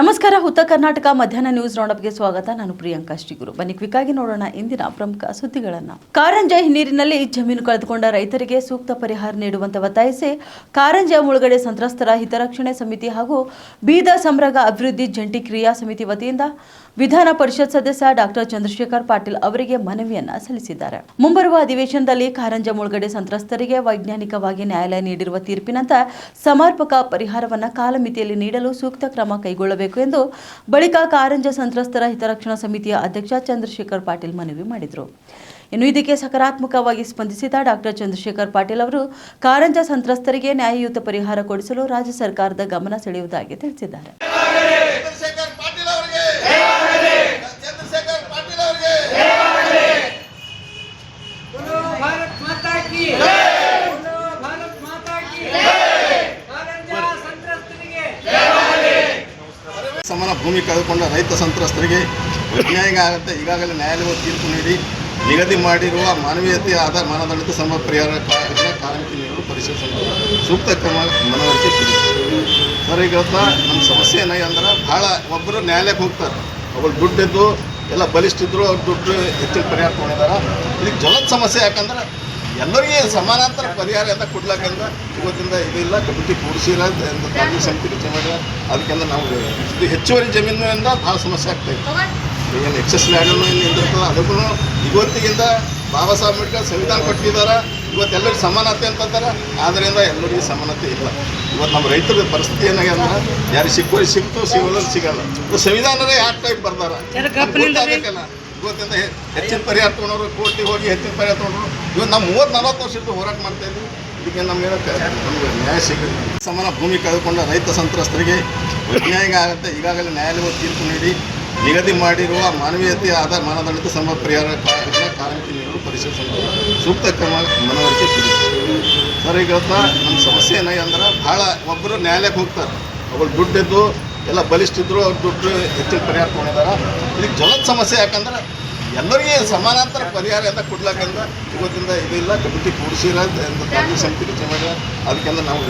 ನಮಸ್ಕಾರ, ಉತ್ತರ ಕರ್ನಾಟಕ ಮಧ್ಯಾಹ್ನ ನ್ಯೂಸ್ ರೌಂಡಪ್ಗೆ ಸ್ವಾಗತ. ನಾನು ಪ್ರಿಯಾಂಕಾ ಶ್ರೀಗುರು. ಬನ್ನಿ ಆಗಿ ನೋಡೋಣ ಇಂದಿನ ಪ್ರಮುಖ ಸುದ್ದಿಗಳನ್ನ. ಕಾರಂಜ ಹಿನ್ನೀರಿನಲ್ಲಿ ಜಮೀನು ಕಳೆದುಕೊಂಡ ರೈತರಿಗೆ ಸೂಕ್ತ ಪರಿಹಾರ ನೀಡುವಂತೆ ಒತ್ತಾಯಿಸಿ, ಕಾರಂಜ ಮುಳುಗಡೆ ಸಂತ್ರಸ್ತರ ಹಿತರಕ್ಷಣೆ ಸಮಿತಿ ಹಾಗೂ ಬೀದ ಸಂರಗ ಅಭಿವೃದ್ಧಿ ಜಂಟಿ ಕ್ರಿಯಾ ಸಮಿತಿ ವತಿಯಿಂದ ವಿಧಾನ ಪರಿಷತ್ ಸದಸ್ಯ ಡಾಕ್ಟರ್ ಚಂದ್ರಶೇಖರ್ ಪಾಟೀಲ್ ಅವರಿಗೆ ಮನವಿಯನ್ನ ಸಲ್ಲಿಸಿದ್ದಾರೆ. ಮುಂಬರುವ ಅಧಿವೇಶನದಲ್ಲಿ ಕಾರಂಜ ಮುಳುಗಡೆ ಸಂತ್ರಸ್ತರಿಗೆ ವೈಜ್ಞಾನಿಕವಾಗಿ ನ್ಯಾಯಾಲಯ ನೀಡಿರುವ ತೀರ್ಪಿನಂತ ಸಮರ್ಪಕ ಪರಿಹಾರವನ್ನ ಕಾಲಮಿತಿಯಲ್ಲಿ ನೀಡಲು ಸೂಕ್ತ ಕ್ರಮ ಕೈಗೊಳ್ಳಬೇಕು ಎಂದು ಬಳಿಕ ಕಾರಂಜ ಸಂತ್ರಸ್ತರ ಹಿತರಕ್ಷಣಾ ಸಮಿತಿಯ ಅಧ್ಯಕ್ಷ ಚಂದ್ರಶೇಖರ್ ಪಾಟೀಲ್ ಮನವಿ ಮಾಡಿದರು. ಇನ್ನು ಇದಕ್ಕೆ ಸಕಾರಾತ್ಮಕವಾಗಿ ಸ್ಪಂದಿಸಿದ ಡಾಕ್ಟರ್ ಚಂದ್ರಶೇಖರ್ ಪಾಟೀಲ್ ಅವರು ಕಾರಂಜ ಸಂತ್ರಸ್ತರಿಗೆ ನ್ಯಾಯಯುತ ಪರಿಹಾರ ಕೊಡಿಸಲು ರಾಜ್ಯ ಸರ್ಕಾರದ ಗಮನ ಸೆಳೆಯುವುದಾಗಿ ತಿಳಿಸಿದ್ದಾರೆ. ಭೂಮಿ ಕಳೆದುಕೊಂಡ ರೈತ ಸಂತ್ರಸ್ತರಿಗೆ ವೈಜ್ಞಾನಿಕ ಆಗುತ್ತೆ. ಈಗಾಗಲೇ ನ್ಯಾಯಾಲಯ ತೀರ್ಪು ನೀಡಿ ನಿಗದಿ ಮಾಡಿರುವ ಮಾನವೀಯತೆ ಆದ ಮಾನದಂಡದ ಸಮ ಪರಿಹಾರ ಕಾರ್ಯಕ್ರಮ ನೀಡಲು ಪರಿಶೀಲಿಸಲು ಸೂಕ್ತ ಕ್ರಮ ಮನವರಿಕೆ ಸರ್, ಈಗ ನಮ್ಮ ಸಮಸ್ಯೆ ಏನಾಗಿದೆ ಅಂದ್ರೆ ಭಾಳ ಒಬ್ಬರು ನ್ಯಾಯಾಲಯಕ್ಕೆ ಹೋಗ್ತಾರೆ. ಅವ್ರು ದುಡ್ಡಿದ್ದು, ಎಲ್ಲ ಬಲಿಷ್ಠಿದ್ರು, ಅವ್ರು ದುಡ್ಡು ಹೆಚ್ಚಿನ ಪರಿಹಾರ ತೊಗೊಂಡಿದ್ದಾರೆ ಇದಕ್ಕೆ ಜಲದ ಸಮಸ್ಯೆ ಯಾಕಂದ್ರೆ ಎಲ್ಲರಿಗೆ ಸಮಾನಾಂತರ ಪರಿಹಾರ ಎಲ್ಲ ಕೊಡ್ಲಾಕಂದ ಇವತ್ತಿಂದ ಇದಿಲ್ಲ ಕಮಿಟಿ ಕೂಡಿಸಿಲ್ಲ ಅಂತ ತಾಲೂಕು ಸಮಿತಿ ರಚನೆ ಮಾಡಿಲ್ಲ ಅದಕ್ಕೆಲ್ಲ ನಾವು ಇದು ಹೆಚ್ಚುವರಿ ಜಮೀನಿನಿಂದ ಭಾಳ ಸಮಸ್ಯೆ ಆಗ್ತಾ ಇತ್ತು ಏನು ಎಕ್ಸಸ್ ಲ್ಯಾಂಡನ್ನು ಏನು ನಿಂದಿರ್ತದೆ ಅದಕ್ಕೂ ಇವತ್ತಿಗಿಂತ ಬಾಬಾ ಸಾಹೇಬ್ ಅಂಬೇಡ್ಕರ್ ಸಂವಿಧಾನ ಕೊಟ್ಟಿದ್ದಾರೆ. ಇವತ್ತೆಲ್ಲರಿಗೂ ಸಮಾನತೆ ಅಂತಂತಾರೆ ಆದ್ದರಿಂದ ಎಲ್ಲರಿಗೂ ಸಮಾನತೆ ಇಲ್ಲ. ಇವತ್ತು ನಮ್ಮ ರೈತರ ಪರಿಸ್ಥಿತಿ ಏನಾಗ್ಯದ ಯಾರು ಸಿಕ್ಕೋರಿ ಸಿಗ್ತು ಸಿಗೋಲ್ಲ ಸಿಗಲ್ಲ. ಇದು ಸಂವಿಧಾನವೇ ಯಾವ ಟೈಪ್ ಬರ್ದಾರ. ಗೊತ್ತಾಗಬೇಕಲ್ಲ ಇವತ್ತಿಂದ ಹೆಚ್ಚಿನ ಪರಿಹಾರ ತೊಗೊಂಡವ್ರು ಕೋರ್ಟಿಗೆ ಹೋಗಿ ಹೆಚ್ಚಿನ ಪರಿಹಾರ ತೊಗೊಂಡ್ರು ಇವತ್ತು ನಮ್ಮ ಮೂವತ್ತು ನಲವತ್ತು ವರ್ಷದ್ದು ಹೋರಾಟ ಮಾಡ್ತಾ ಇದ್ವಿ. ಇದಕ್ಕೆ ನಮ್ಗೆ ನಮಗೆ ನ್ಯಾಯ ಸಿಗುತ್ತೆ. ಸಮಾನ ಭೂಮಿ ಕಳೆದುಕೊಂಡ ರೈತ ಸಂತ್ರಸ್ತರಿಗೆ ಅನ್ಯಾಯ ಆಗುತ್ತೆ. ಈಗಾಗಲೇ ನ್ಯಾಯಾಲಯ ತೀರ್ಪು ನೀಡಿ ನಿಗದಿ ಮಾಡಿರುವ ಮಾನವೀಯತೆ ಆಧಾರ ಮಾನದಂಡಕ್ಕೆ ಸಮ ಪರಿಹಾರ ಕಾರ್ಮಿಕ ನೀಡಲು ಪರಿಶೀಲಿಸಲು ಸೂಕ್ತ ಕ್ರಮ ಮನವರಿಕೆ ಸರ್, ಈಗ ನಮ್ಮ ಸಮಸ್ಯೆ ಏನಾಗಿ ಅಂದ್ರೆ ಭಾಳ ಒಬ್ಬರು ನ್ಯಾಯಾಲಯಕ್ಕೆ ಹೋಗ್ತಾರೆ. ಅವ್ರು ದುಡ್ಡಿದ್ದು, ಎಲ್ಲ ಬಲಿಷ್ಠಿದ್ರು, ಅವ್ರು ದುಡ್ಡು ಹೆಚ್ಚಿನ ಪರಿಹಾರ ತೊಗೊಂಡಿದ್ದಾರೆ ಇದಕ್ಕೆ ಜಲದ ಸಮಸ್ಯೆ ಯಾಕಂದ್ರೆ ಎಲ್ಲರಿಗೆ ಸಮಾನಾಂತರ ಪರಿಹಾರ ಅಂತ ಕೊಡ್ಲಾಕಂದ ಇವತ್ತಿಂದ ಇದಿಲ್ಲ ಕಮಿಟಿ ಕೂಡಿಸಿಲ್ಲ ಅಂತ ತಾಲೂಕು ಸಮಿತಿ ರಚನೆ ಮಾಡಿಲ್ಲ ಅದಕ್ಕೆಲ್ಲ ನಾವು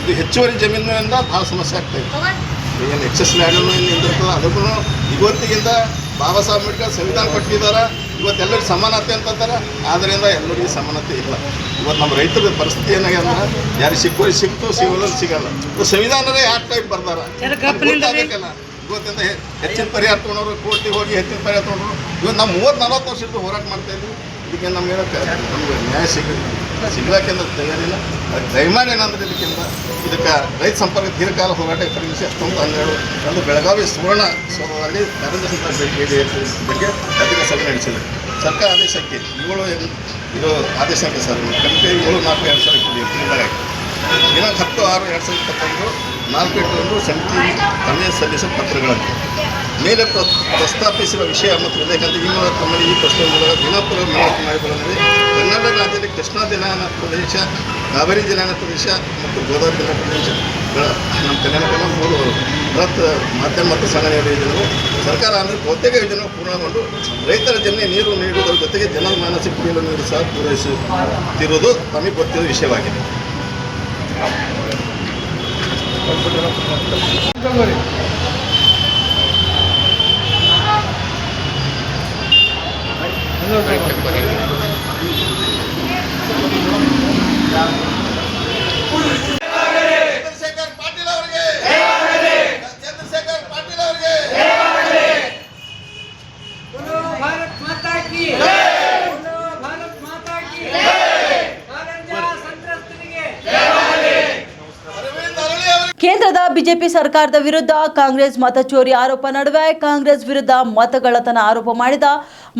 ಇದು ಹೆಚ್ಚುವರಿ ಜಮೀನಿನಿಂದ ಭಾಳ ಸಮಸ್ಯೆ ಆಗ್ತಾ ಇತ್ತು ಏನು ಎಕ್ಸಸ್ ಲ್ಯಾಂಡನ್ನು ಏನು ನಿಂದಿರ್ತದೆ ಅದಕ್ಕೂ ಇವತ್ತಿಗಿಂತ ಬಾಬಾ ಸಾಹೇಬ್ ಅಂಬೇಡ್ಕರ್ ಸಂವಿಧಾನ ಕೊಟ್ಟಿದ್ದಾರೆ ಇವತ್ತೆಲ್ಲರಿಗೂ ಸಮಾನತೆ ಅಂತಂತಾರೆ ಆದ್ದರಿಂದ ಎಲ್ಲರಿಗೂ ಸಮಾನತೆ ಇಲ್ಲ. ಇವತ್ತು ನಮ್ಮ ರೈತರ ಪರಿಸ್ಥಿತಿ ಏನಾಗ್ಯದ ಅಂದ್ರೆ ಯಾರು ಸಿಕ್ಕೋ ಸಿಕ್ತು ಸಿಗೋಲ್ಲ. ಸಿಗಲ್ಲ ಸಂವಿಧಾನವೇ ಯಾವ ಟೈಪ್ ಬರ್ದಾರ? ಗೊತ್ತಾಗಬೇಕಲ್ಲ ಇವತ್ತಿಂದ ಹೆ- ಹೆಚ್ಚಿನ ಪರಿಹಾರ ತೊಗೊಂಡವ್ರು ಕೋರ್ಟಿಗೆ ಹೋಗಿ ಹೆಚ್ಚಿನ ಪರಿಹಾರ ತೊಗೊಂಡ್ರು ಇವತ್ತು ನಾವು ಮೂವತ್ತು ನಾಲ್ಕು ವರ್ಷದ ಹೋರಾಟ ಮಾಡ್ತಾ ಇದ್ವಿ. ಇದಕ್ಕೆ ನಮ್ಗೆ ನಮ್ಗೆ ನ್ಯಾಯ ಸಿಗಲಿಲ್ಲ ಸಿಗ್ಲಾಕೆಂದ್ರೆ ತಯಾರಿಲ್ಲ. ಅದಕ್ಕೆ ದಯಮಾಡಿ ಏನಂದ್ರೆ ಇದಕ್ಕಿಂತ ಇದಕ್ಕೆ ರೈತ ಸಂಪರ್ಕ ದೀರ್ಘಕಾಲ ಹೋರಾಟ ಪರಿಗಣಿಸಿ ಅಷ್ಟೊಂದು ಹನ್ನೆರಡು ಒಂದು ಬೆಳಗಾವಿ ಸುವರ್ಣ ಸೌಧದಲ್ಲಿ ನರೇಂದ್ರ ಸಿಂಗ್ ಭೇಟಿ ಬಗ್ಗೆ ಅಧಿಕ ಸಭೆ ನಡೆಸಿದೆ ಸರ್ಕಾರ ಆದೇಶಕ್ಕೆ ಏಳು ಇದು ಆದೇಶಕ್ಕೆ ಸರ್, ಕಮಿಟಿ ಏಳು ನಾಲ್ಕು ಎರಡು ಸಾವಿರ ಏಪ್ರಿಲ್ದಾಗ ದಿನಾಂಕ ಹತ್ತು ಆರು ಎರಡು ಸಾವಿರದ ಇಪ್ಪತ್ತೊಂದು, ನಾಲ್ಕು ಎಂಟರಂದು ಸಮಿತಿ ತಮ್ಮೇ ಸಲ್ಲಿಸಿದ ಪತ್ರಗಳನ್ನು ಮೇಲೆ ಪ್ರ- ಪ್ರಸ್ತಾಪಿಸಿರುವ ವಿಷಯ ಮತ್ತು ಉಲ್ಲೇಖಂತ ಈ ಮೂಲಕ ತಮ್ಮಲ್ಲಿ ಈ ಪ್ರಶ್ನೆ ಮೂಲಕ ದಿನಪುರ ಮಾಡಿಕೊಳ್ಳುತ್ತದೆ ಕರ್ನಾಟಕ ರಾಜ್ಯದಲ್ಲಿ ಕೃಷ್ಣಾ ಜಲಾನಯನ ಪ್ರದೇಶ, ಕಾವೇರಿ ಜಲಾನಯನ ಪ್ರದೇಶ ಮತ್ತು ಗೋದಾವರಿ ದಿನ ಪ್ರದೇಶಗಳ ನಮ್ಮ ಕರ್ನಾಟಕದ ಮೂರು ಬೃಹತ್ ಮಾಧ್ಯಮ ಮತ್ತು ಸಂಘಟನೆ ಯೋಜನೆಗಳು ಸರ್ಕಾರ ಅಂದರೆ ಬಹುತೇಕ ಯೋಜನೆ ಪೂರ್ಣಗೊಂಡು ರೈತರ ಜಮೀನಿಗೆ ನೀರು ನೀಡುವುದರ ಜೊತೆಗೆ ಜನಮಾನಸಿಕ ಕುಡಿಯಲು ನೀರು ಸಹ ಪೂರೈಸುತ್ತಿರುವುದು ತಮಗೆ ಗೊತ್ತಿರುವ ವಿಷಯವಾಗಿದೆ. ಕೇಂದ್ರದ ಬಿಜೆಪಿ ಸರ್ಕಾರದ ವಿರುದ್ಧ ಕಾಂಗ್ರೆಸ್ ಮತಚೋರಿ ಆರೋಪ ನಡುವೆ ಕಾಂಗ್ರೆಸ್ ವಿರುದ್ಧ ಮತಗಳತನ ಆರೋಪ ಮಾಡಿದ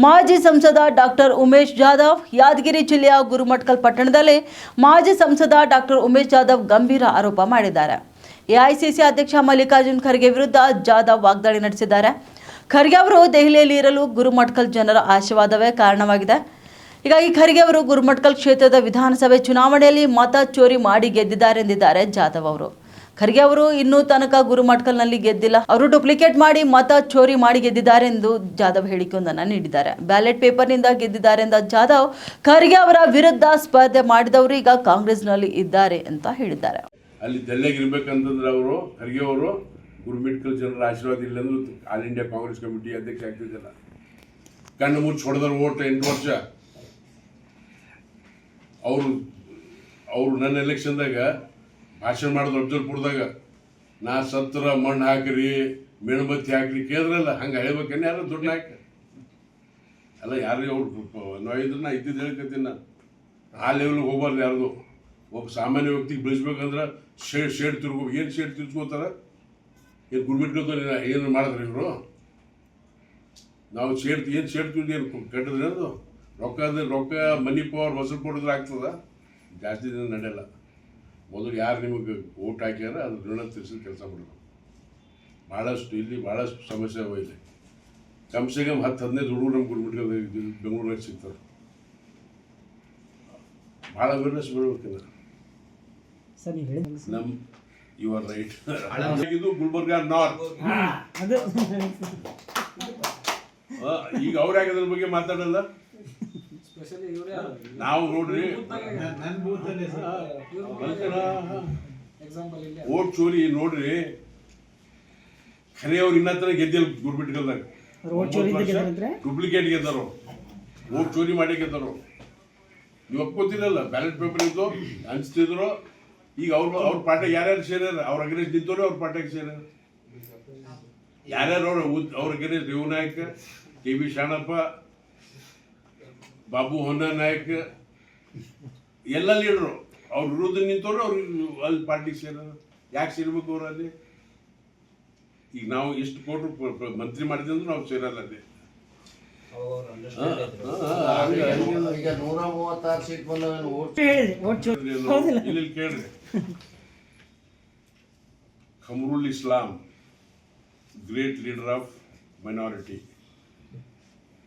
ಮಾಜಿ ಸಂಸದ ಡಾಕ್ಟರ್ ಉಮೇಶ್ ಜಾಧವ್, ಯಾದಗಿರಿ ಜಿಲ್ಲೆಯ ಗುರುಮಟ್ಕಲ್ ಪಟ್ಟಣದಲ್ಲಿ ಮಾಜಿ ಸಂಸದ ಡಾಕ್ಟರ್ ಉಮೇಶ್ ಜಾಧವ್ ಗಂಭೀರ ಆರೋಪ ಮಾಡಿದ್ದಾರೆ. ಎಐಸಿಸಿ ಅಧ್ಯಕ್ಷ ಮಲ್ಲಿಕಾರ್ಜುನ್ ಖರ್ಗೆ ವಿರುದ್ಧ ಜಾಧವ್ ವಾಗ್ದಾಳಿ ನಡೆಸಿದ್ದಾರೆ. ಖರ್ಗೆ ಅವರು ದೆಹಲಿಯಲ್ಲಿ ಇರಲು ಗುರುಮಟ್ಕಲ್ ಜನರ ಆಶೀರ್ವಾದವೇ ಕಾರಣವಾಗಿದೆ. ಹೀಗಾಗಿ ಖರ್ಗೆ ಅವರು ಗುರುಮಟ್ಕಲ್ ಕ್ಷೇತ್ರದ ವಿಧಾನಸಭೆ ಚುನಾವಣೆಯಲ್ಲಿ ಮತ ಚೋರಿ ಮಾಡಿ ಗೆದ್ದಿದ್ದಾರೆ ಎಂದಿದ್ದಾರೆ ಜಾಧವ್ ಅವರು. ಖರ್ಗೆ ಅವರು ಇನ್ನೂ ತನಕ ಗುರುಮಟ್ಕಲ್ನಲ್ಲಿ ಗೆದ್ದಿಲ್ಲ. ಅವರು ಡೂಪ್ಲಿಕೇಟ್ ಮಾಡಿ ಮತ ಚೋರಿ ಮಾಡಿ ಗೆದ್ದಿದ್ದಾರೆ ಎಂದು ಜಾಧವ್ ಹೇಳಿಕೆಯೊಂದನ್ನು ನೀಡಿದ್ದಾರೆ. ಬ್ಯಾಲೆಟ್ ಪೇಪರ್ನಿಂದ ಗೆದ್ದಿದ್ದಾರೆ ಎಂದ ಜಾಧವ್, ಖರ್ಗೆ ಅವರ ವಿರುದ್ಧ ಸ್ಪರ್ಧೆ ಮಾಡಿದವರು ಈಗ ಕಾಂಗ್ರೆಸ್ನಲ್ಲಿ ಇದ್ದಾರೆ ಅಂತ ಹೇಳಿದ್ದಾರೆ. ಅಲ್ಲಿ ಇರಬೇಕಂತಂದ್ರೆ ಅವರು, ಖರ್ಗೆ ಅವರು ಗುರುಮಿಟ್ಕಲ್ ಜನರ ಆಶೀರ್ವಾದ ಇಲ್ಲ ಅಂದ್ರೆ ಆಲ್ ಇಂಡಿಯಾ ಕಾಂಗ್ರೆಸ್ ಕಮಿಟಿ ಅಧ್ಯಕ್ಷ ಆಗ್ತಿದ್ದಿಲ್ಲ. ಕಣ್ಣು ಮುಚ್ಚಿ ಹೊಡೆದ್ರು ಓಟ್ ಎಂಟು ವರ್ಷ. ಅವರು ಅವರು ನನ್ನ ಎಲೆಕ್ಷನ್ದಾಗ ಭಾಷಣ ಮಾಡೋದು ಅಫ್ಜಲ್ಪುರದಾಗ ನಾ ಸತ್ರ ಮಣ್ಣು ಹಾಕ್ರಿ, ಮೇಣಬತ್ತಿ ಹಾಕ್ರಿ ಕೇಳಿದ್ರಲ್ಲ, ಹಂಗೆ ಹೇಳ್ಬೇಕೇನೆ ಯಾರು ದುಡ್ಡು ಹಾಕಿ? ಅಲ್ಲ ಯಾರು ಅವ್ರು ನಾವು ಇದ್ರೆ ನಾ ಇದ್ದಿದ್ದು ಹೇಳ್ಕೊತೀನಿ ನಾನು. ಆ ಲೆವೆಲ್ಗೆ ಹೋಗ್ಬಾರ್ದು ಯಾರ್ದು. ಒಬ್ಬ ಸಾಮಾನ್ಯ ವ್ಯಕ್ತಿಗೆ ಬೆಳೆಸ್ಬೇಕಂದ್ರೆ ಶೇಡ್ ಶೇಡ್ ತಿರ್ಗೋ, ಏನು ಶೇಡ್ ತಿರ್ಸ್ಕೋತಾರ? ಏನು ಗುರ್ಬಿಟ್ಕೊತಾರೆ ಏನು ಮಾಡಿದ್ರೆ ಇವರು? ನಾವು ಶೇಡ್, ಏನು ಶೇಡ್ ತಿರ್ಗಿ ಏನು ಕಟ್ಟಿದ್ರೆ ಅದು? ರೊಕ್ಕ ರೊಕ್ಕ ಮನಿ ಪವರ್ ವಸೂಲ್ ಕೊಡಿದ್ರೆ ಆಗ್ತದೆ? ಜಾಸ್ತಿ ದಿನ ನಡೆಯಲ್ಲ. ಮೊದಲು ಯಾರು ನಿಮಗೆ ಓಟ್ ಹಾಕ್ಯಾರ ಅದು ಋಣ ತೀರಿಸಿದ ಕೆಲಸ ಮಾಡಬೇಕು ಭಾಳಷ್ಟು ಇಲ್ಲಿ ಭಾಳಷ್ಟು ಸಮಸ್ಯೆ ಅವ ಇಲ್ಲಿ. ಕಮ್ ಸೆ ಕಮ್ ಹತ್ತು ಹದಿನೈದು ಹುಡುಗರು ನಮ್ಮ ಗುರುಬಿಟ್ಟು ಬೆಂಗಳೂರಾಗ ಸಿಗ್ತಾರೆ. ಭಾಳ ಅವೇರ್ನೆಸ್ ಬಿಡಬೇಕಿಲ್ಲ ನಮ್ಮ ಯು ಆರ್ ರೈಟ್ ಇದು ಗುಲ್ಬರ್ಗ ನಾರ್ತ್ ಈಗ ಅವ್ರು ಯಾಕೆ ಅದ್ರ ಬಗ್ಗೆ ಮಾತಾಡಲ್ಲ? ನಾವು ನೋಡ್ರಿ ಓಟ್ ಚೋರಿ ನೋಡ್ರಿ. ಖರೆ ಅವ್ರು ಇನ್ನತ್ರ ಗೆದ್ದಿಲ್ಲ ಗೆದ್ದಾರಂದ್ರೆ? ಡೂಪ್ಲಿಕೇಟ್ ಗೆದ್ದಾರು ಓಟ್ ಚೋರಿ ಮಾಡಿ ಗೆದ್ದಾರು ನೀವು ಒಪ್ಕೋತಿರಲ್ಲ ಬ್ಯಾಲೆಟ್ ಪೇಪರ್ ಇದ್ದು ಹಂಚ್ತಿದ್ರು. ಈಗ ಅವ್ರು ಅವ್ರ ಪಾಠ ಯಾರ್ಯಾರು ಸೇರ್ಯಾರ? ಅವ್ರ ಅಗ್ರೆಸ್ ನಿಂತವ್ರೆ ಅವ್ರ ಪಾಠಕ್ಕೆ ಸೇರ್ಯಾರ? ಯಾರ್ಯಾರು ಅವ್ರ ಉದ್- ಅವ್ರ ಅಗ್ರೆಸ್ ರೇವು ನಾಯಕ್ ಕೆ ಬಿ ಶಾಣಪ್ಪ ಬಾಬು ಹೊನ್ನ ನಾಯಕ್ ಎಲ್ಲ ಲೀಡ್ರು ಅವ್ರ ವಿರುದ್ಧ ನಿಂತವ್ರು ಅವ್ರು ಅಲ್ಲಿ ಪಾರ್ಟಿಗೆ ಸೇರೋರು ಯಾಕೆ ಸೇರ್ಬೇಕು ಅವ್ರು ಅಲ್ಲಿ? ಈಗ ನಾವು ಎಷ್ಟು ಕೊಟ್ಟರು ಮಂತ್ರಿ ಮಾಡಿದ್ವಿ ಅಂದ್ರೆ ನಾವು ಸೇರಲ್ಲ ಅಲ್ಲಿ. ಇಲ್ಲಿ ಇಲ್ಲಿ ಕೇಳ್ರಿ. Qamarul Islam great leader of minority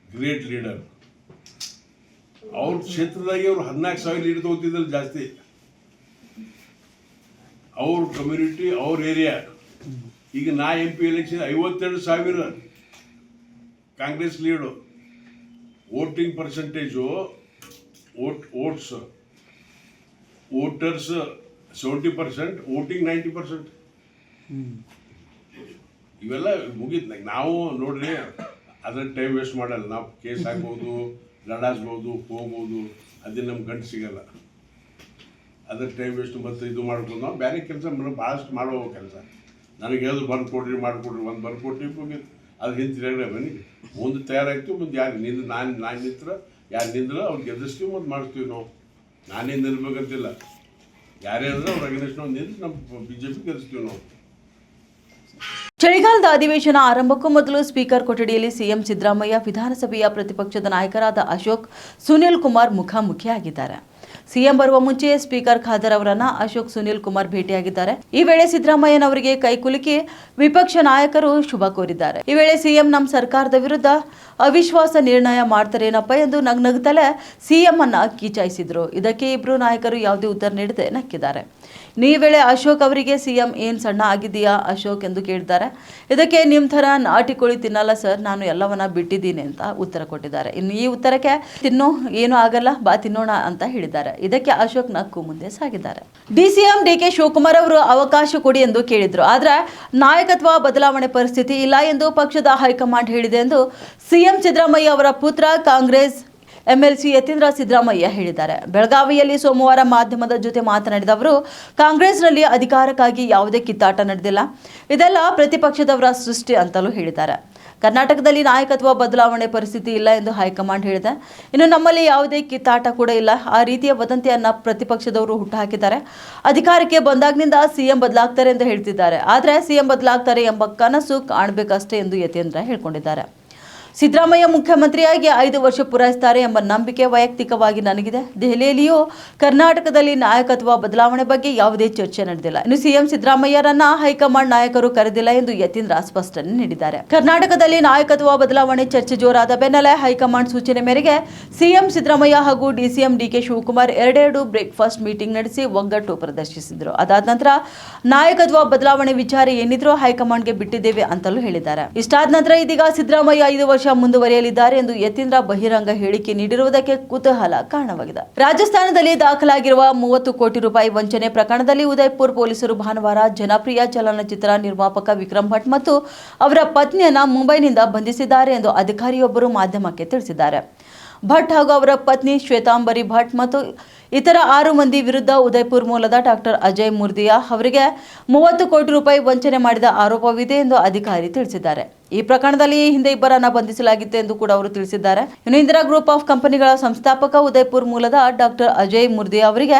great leader ಅವ್ರ ಕ್ಷೇತ್ರದಾಗೆ ಅವ್ರು ಹದಿನಾಲ್ಕು ಸಾವಿರ ಲೀಟರ್ ತಗೋತಿದ್ರು ಜಾಸ್ತಿ. ಅವ್ರ ಕಮ್ಯುನಿಟಿ ಅವ್ರ ಏರಿಯಾ ಈಗ ನಾ ಎಂ ಪಿ ಎಲೆಕ್ಷನ್ ಐವತ್ತೆರಡು ಸಾವಿರ Congress lead voting percentage vote votes voters seventy percent voting ninety percent ಇವೆಲ್ಲ ಮುಗೀತು. ನಾವು ನೋಡ್ರಿ ಅದ್ರ ಟೈಮ್ ವೇಸ್ಟ್ ಮಾಡಲ್ಲ. ನಾವು ಕೇಸ್ ಹಾಕ್ಬೋದು ಲಡಾಸ್ಬೋದು ಹೋಗ್ಬೋದು ಅದೇ ನಮ್ಗೆ ಗಂಟು ಸಿಗಲ್ಲ. ಅದಕ್ಕೆ ಟೈಮ್ ವೇಸ್ಟ್ ಮತ್ತು ಇದು ಮಾಡ್ಕೊಂಡು ನಾವು ಬೇರೆ ಕೆಲಸ ಭಾಳಷ್ಟು ಮಾಡೋ ಕೆಲಸ. ನನಗೆ ಹೇಳಿದ್ರು ಬಂದು ಕೊಡ್ರಿ ಮಾಡಿಕೊಡ್ರಿ ಒಂದು ಬಂದು ಕೊಟ್ಟು ಹೋಗಿತ್ತು ಅದು ಹಿಂತಿರಾಗ ಬನ್ನಿ. ಮುಂದೆ ತಯಾರಾಯ್ತು, ಮುಂದೆ ಯಾರು ನಿಂದು, ನಾನು ನಾನು ನಿಂತರ, ಯಾರು ನಿಂದ್ರ ಅವ್ರು ಗೆದ್ದಿಸ್ತೀವಿ ಮತ್ತು ಮಾಡಿಸ್ತೀವಿ ನಾವು. ನಾನೇ ನಿಲ್ಬೇಕಂತಿಲ್ಲ. ಯಾರೇ ಅಂದ್ರೆ ಅವ್ರು ಅಗೇನ್ಸ್ಟ್ ನಾವು ನಿಂತು ನಮ್ಮ ಬಿ ಜೆ ಪಿ ಗೆಲ್ಲಿಸ್ತೀವಿ ನಾವು. ಚಳಿಗಾಲದ ಅಧಿವೇಶನ ಆರಂಭಕ್ಕೂ ಮೊದಲು ಸ್ಪೀಕರ್ ಕೊಠಡಿಯಲ್ಲಿ ಸಿಎಂ ಸಿದ್ದರಾಮಯ್ಯ, ವಿಧಾನಸಭೆಯ ಪ್ರತಿಪಕ್ಷದ ನಾಯಕರಾದ ಅಶೋಕ್, ಸುನಿಲ್ ಕುಮಾರ್ ಮುಖಾಮುಖಿಯಾಗಿದ್ದಾರೆ. ಸಿಎಂ ಬರುವ ಮುಂಚೆ ಸ್ಪೀಕರ್ ಖಾದರ್ ಅವರನ್ನ ಅಶೋಕ್, ಸುನಿಲ್ ಕುಮಾರ್ ಭೇಟಿಯಾಗಿದ್ದಾರೆ. ಈ ವೇಳೆ ಸಿದ್ದರಾಮಯ್ಯನವರಿಗೆ ಕೈಕುಲುಕಿ ವಿಪಕ್ಷ ನಾಯಕರು ಶುಭ ಕೋರಿದ್ದಾರೆ. ಈ ವೇಳೆ ಸಿಎಂ ನಮ್ಮ ಸರ್ಕಾರದ ವಿರುದ್ಧ ಅವಿಶ್ವಾಸ ನಿರ್ಣಯ ಮಾಡ್ತಾರೇನಪ್ಪ ಎಂದು ನಗ್ನಗ್ತಲೇ ಸಿಎಂ ಅನ್ನ ಕಿಚಾಯಿಸಿದ್ರು. ಇದಕ್ಕೆ ಇಬ್ರು ನಾಯಕರು ಯಾವುದೇ ಉತ್ತರ ನೀಡದೆ ನಕ್ಕಿದ್ದಾರೆ. ಈ ವೇಳೆ ಅಶೋಕ್ ಅವರಿಗೆ ಸಿಎಂ ಏನು ಸಣ್ಣ ಆಗಿದೆಯಾ ಅಶೋಕ್ ಎಂದು ಕೇಳಿದ್ದಾರೆ. ಇದಕ್ಕೆ ನಿಮ್ಮ ಥರ ನಾಟಿ ಕೋಳಿ ತಿನ್ನಲ್ಲ ಸರ್, ನಾನು ಎಲ್ಲವನ್ನ ಬಿಟ್ಟಿದ್ದೀನಿ ಅಂತ ಉತ್ತರ ಕೊಟ್ಟಿದ್ದಾರೆ. ಇನ್ನು ಈ ಉತ್ತರಕ್ಕೆ ತಿನ್ನೋ, ಏನು ಆಗಲ್ಲ, ಬಾ ತಿನ್ನೋಣ ಅಂತ ಹೇಳಿದ್ದಾರೆ. ಇದಕ್ಕೆ ಅಶೋಕ್ ನಕ್ಕು ಮುಂದೆ ಸಾಗಿದ್ದಾರೆ. ಡಿಸಿಎಂ ಡಿಕೆ ಶಿವಕುಮಾರ್ ಅವರು ಅವಕಾಶ ಕೊಡಿ ಎಂದು ಕೇಳಿದ್ರು. ಆದರೆ ನಾಯಕತ್ವ ಬದಲಾವಣೆ ಪರಿಸ್ಥಿತಿ ಇಲ್ಲ ಎಂದು ಪಕ್ಷದ ಹೈಕಮಾಂಡ್ ಹೇಳಿದೆ ಎಂದು ಸಿಎಂ ಸಿದ್ದರಾಮಯ್ಯ ಅವರ ಪುತ್ರ ಕಾಂಗ್ರೆಸ್ ಎಂಎಲ್ಸಿ ಯತೀಂದ್ರ ಸಿದ್ದರಾಮಯ್ಯ ಹೇಳಿದ್ದಾರೆ. ಬೆಳಗಾವಿಯಲ್ಲಿ ಸೋಮವಾರ ಮಾಧ್ಯಮದ ಜೊತೆ ಮಾತನಾಡಿದ ಅವರು, ಕಾಂಗ್ರೆಸ್ನಲ್ಲಿ ಅಧಿಕಾರಕ್ಕಾಗಿ ಯಾವುದೇ ಕಿತ್ತಾಟ ನಡೆದಿಲ್ಲ. ಇದೆಲ್ಲ ಪ್ರತಿಪಕ್ಷದವರ ಸೃಷ್ಟಿ ಅಂತಲೂ ಹೇಳಿದ್ದಾರೆ. ಕರ್ನಾಟಕದಲ್ಲಿ ನಾಯಕತ್ವ ಬದಲಾವಣೆ ಪರಿಸ್ಥಿತಿ ಇಲ್ಲ ಎಂದು ಹೈಕಮಾಂಡ್ ಹೇಳಿದೆ. ಇನ್ನು ನಮ್ಮಲ್ಲಿ ಯಾವುದೇ ಕಿತ್ತಾಟ ಕೂಡ ಇಲ್ಲ. ಆ ರೀತಿಯ ವದಂತಿಯನ್ನು ಪ್ರತಿಪಕ್ಷದವರು ಹುಟ್ಟುಹಾಕಿದ್ದಾರೆ. ಅಧಿಕಾರಕ್ಕೆ ಬಂದಾಗಿನಿಂದ ಸಿಎಂ ಬದಲಾಗ್ತಾರೆ ಎಂದು ಹೇಳ್ತಿದ್ದಾರೆ. ಆದರೆ ಸಿಎಂ ಬದಲಾಗ್ತಾರೆ ಎಂಬ ಕನಸು ಕಾಣಬೇಕಷ್ಟೇ ಎಂದು ಯತೀಂದ್ರ ಹೇಳ್ಕೊಂಡಿದ್ದಾರೆ. ಸಿದ್ದರಾಮಯ್ಯ ಮುಖ್ಯಮಂತ್ರಿಯಾಗಿ ಐದು ವರ್ಷ ಪೂರೈಸುತ್ತಾರೆ ಎಂಬ ನಂಬಿಕೆ ವೈಯಕ್ತಿಕವಾಗಿ ನನಗಿದೆ. ದೆಹಲಿಯಲ್ಲಿಯೂ ಕರ್ನಾಟಕದಲ್ಲಿ ನಾಯಕತ್ವ ಬದಲಾವಣೆ ಬಗ್ಗೆ ಯಾವುದೇ ಚರ್ಚೆ ನಡೆದಿಲ್ಲ. ಇನ್ನು ಸಿಎಂ ಸಿದ್ದರಾಮಯ್ಯರನ್ನ ಹೈಕಮಾಂಡ್ ನಾಯಕರು ಕರೆದಿಲ್ಲ ಎಂದು ಯತೀಂದ್ರ ಸ್ಪಷ್ಟನೆ ನೀಡಿದ್ದಾರೆ. ಕರ್ನಾಟಕದಲ್ಲಿ ನಾಯಕತ್ವ ಬದಲಾವಣೆ ಚರ್ಚೆ ಜೋರಾದ ಬೆನ್ನಲ್ಲೇ ಹೈಕಮಾಂಡ್ ಸೂಚನೆ ಮೇರೆಗೆ ಸಿಎಂ ಸಿದ್ದರಾಮಯ್ಯ ಹಾಗೂ ಡಿಸಿಎಂ ಡಿಕೆ ಶಿವಕುಮಾರ್ ಎರಡೆರಡು ಬ್ರೇಕ್ಫಾಸ್ಟ್ ಮೀಟಿಂಗ್ ನಡೆಸಿ ಒಗ್ಗಟ್ಟು ಪ್ರದರ್ಶಿಸಿದರು. ಅದಾದ ನಂತರ ನಾಯಕತ್ವ ಬದಲಾವಣೆ ವಿಚಾರ ಏನಿದ್ರೂ ಹೈಕಮಾಂಡ್ಗೆ ಬಿಟ್ಟಿದ್ದೇವೆ ಅಂತಲೂ ಹೇಳಿದ್ದಾರೆ. ಇಷ್ಟಾದ ನಂತರ ಇದೀಗ ಸಿದ್ದರಾಮಯ್ಯ ಐದು ವರ್ಷ ಮುಂದುವರಿಯಲಿದ್ದಾರೆ ಎಂದು ಯತೀಂದ್ರ ಬಹಿರಂಗ ಹೇಳಿಕೆ ನೀಡಿರುವುದಕ್ಕೆ ಕುತೂಹಲ ಕಾರಣವಾಗಿದೆ. ರಾಜಸ್ಥಾನದಲ್ಲಿ ದಾಖಲಾಗಿರುವ ಮೂವತ್ತು ಕೋಟಿ ರೂಪಾಯಿ ವಂಚನೆ ಪ್ರಕರಣದಲ್ಲಿ ಉದಯ್ಪುರ್ ಪೊಲೀಸರು ಭಾನುವಾರ ಜನಪ್ರಿಯ ಚಲನಚಿತ್ರ ನಿರ್ಮಾಪಕ ವಿಕ್ರಮ್ ಭಟ್ ಮತ್ತು ಅವರ ಪತ್ನಿಯನ್ನ ಮುಂಬೈನಿಂದ ಬಂಧಿಸಿದ್ದಾರೆ ಎಂದು ಅಧಿಕಾರಿಯೊಬ್ಬರು ಮಾಧ್ಯಮಕ್ಕೆ ತಿಳಿಸಿದ್ದಾರೆ. ಭಟ್ ಹಾಗೂ ಅವರ ಪತ್ನಿ ಶ್ವೇತಾಂಬರಿ ಭಟ್ ಮತ್ತು ಇತರ ಆರು ಮಂದಿ ವಿರುದ್ಧ ಉದಯ್ಪುರ್ ಮೂಲದ ಡಾಕ್ಟರ್ ಅಜಯ್ ಮುರ್ದಿಯಾ ಅವರಿಗೆ ಮೂವತ್ತು ಕೋಟಿ ರೂಪಾಯಿ ವಂಚನೆ ಮಾಡಿದ ಆರೋಪವಿದೆ ಎಂದು ಅಧಿಕಾರಿ ತಿಳಿಸಿದ್ದಾರೆ. ಈ ಪ್ರಕರಣದಲ್ಲಿ ಹಿಂದೆ ಇಬ್ಬರನ್ನ ಬಂಧಿಸಲಾಗಿತ್ತು ಎಂದು ಕೂಡ ಅವರು ತಿಳಿಸಿದ್ದಾರೆ. ಇನ್ನು ಇಂದಿರಾ ಗ್ರೂಪ್ ಆಫ್ ಕಂಪನಿಗಳ ಸಂಸ್ಥಾಪಕ ಉದಯ್ಪುರ್ ಮೂಲದ ಡಾಕ್ಟರ್ ಅಜಯ್ ಮುರ್ದಿಯಾ ಅವರಿಗೆ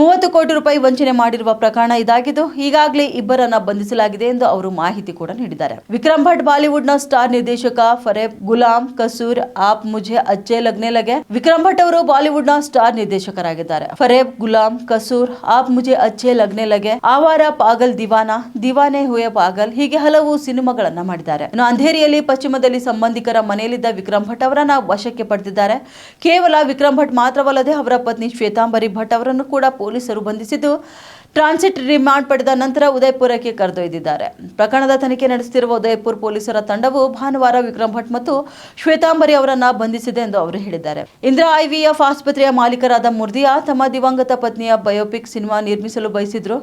ಮೂವತ್ತು ಕೋಟಿ ರೂಪಾಯಿ ವಂಚನೆ ಮಾಡಿರುವ ಪ್ರಕರಣ ಇದಾಗಿದ್ದು, ಈಗಾಗಲೇ ಇಬ್ಬರನ್ನ ಬಂಧಿಸಲಾಗಿದೆ ಎಂದು ಅವರು ಮಾಹಿತಿ ಕೂಡ ನೀಡಿದ್ದಾರೆ. ವಿಕ್ರಮ್ ಭಟ್ ಬಾಲಿವುಡ್ನ ಸ್ಟಾರ್ ನಿರ್ದೇಶಕ ಫರೇಬ್ ಗುಲಾಮ್ ಕಸೂರ್, ಆಪ್ ಮುಜೆ, ಅಚ್ಚೆ ಲಗ್ನೆ ಲಗೆ. ವಿಕ್ರಮ್ ಭಟ್ ಅವರು ಬಾಲಿವುಡ್ನ ಸ್ಟಾರ್ ನಿರ್ದೇಶಕರಾಗಿದ್ದಾರೆ. ಫರೇಬ್ ಗುಲಾಮ್ ಕಸೂರ್, ಆಪ್ ಮುಜೆ ಅಚ್ಚೆ ಲಗ್ನೆ ಲಗೆ, ಆವಾರ ಪಾಗಲ್ ದಿವಾನ, ದಿವಾನೆ ಹುಯೆ ಪಾಗಲ್, ಹೀಗೆ ಹಲವು ಸಿನಿಮಾಗಳನ್ನ ಮಾಡಿದ್ದಾರೆ. ಇನ್ನು ಅಂಧೇರಿಯಲ್ಲಿ ಪಶ್ಚಿಮದಲ್ಲಿ ಸಂಬಂಧಿಕರ ಮನೆಯಲ್ಲಿದ್ದ ವಿಕ್ರಮ್ ಭಟ್ ಅವರನ್ನ ವಶಕ್ಕೆ ಪಡೆದಿದ್ದಾರೆ. ಕೇವಲ ವಿಕ್ರಮ್ ಭಟ್ ಮಾತ್ರವಲ್ಲದೆ ಅವರ ಪತ್ನಿ ಶ್ವೇತಾಂಬರಿ ಭಟ್ ಅವರನ್ನು ಕೂಡ ಪೊಲೀಸರು ಬಂಧಿಸಿದ್ದು ಟ್ರಾನ್ಸಿಟ್ ರಿಮಾಂಡ್ ಪಡೆದ ನಂತರ ಉದಯಪುರಕ್ಕೆ ಕರೆದೊಯ್ದಿದ್ದಾರೆ. ಪ್ರಕರಣದ ತನಿಖೆ ನಡೆಸುತ್ತಿರುವ ಉದಯಪುರ್ ಪೊಲೀಸರ ತಂಡವು ಭಾನುವಾರ ವಿಕ್ರಮ್ ಭಟ್ ಮತ್ತು ಶ್ವೇತಾಂಬರಿ ಅವರನ್ನ ಬಂಧಿಸಿದೆ ಎಂದು ಅವರು ಹೇಳಿದ್ದಾರೆ. ಇಂದಿರಾ ಐವಿಎಫ್ ಆಸ್ಪತ್ರೆಯ ಮಾಲೀಕರಾದ ಮುರ್ದಿಯಾ ತಮ್ಮ ದಿವಂಗತ ಪತ್ನಿಯ ಬಯೋಪಿಕ್ ಸಿನಿಮಾ ನಿರ್ಮಿಸಲು ಬಯಸಿದ್ರು.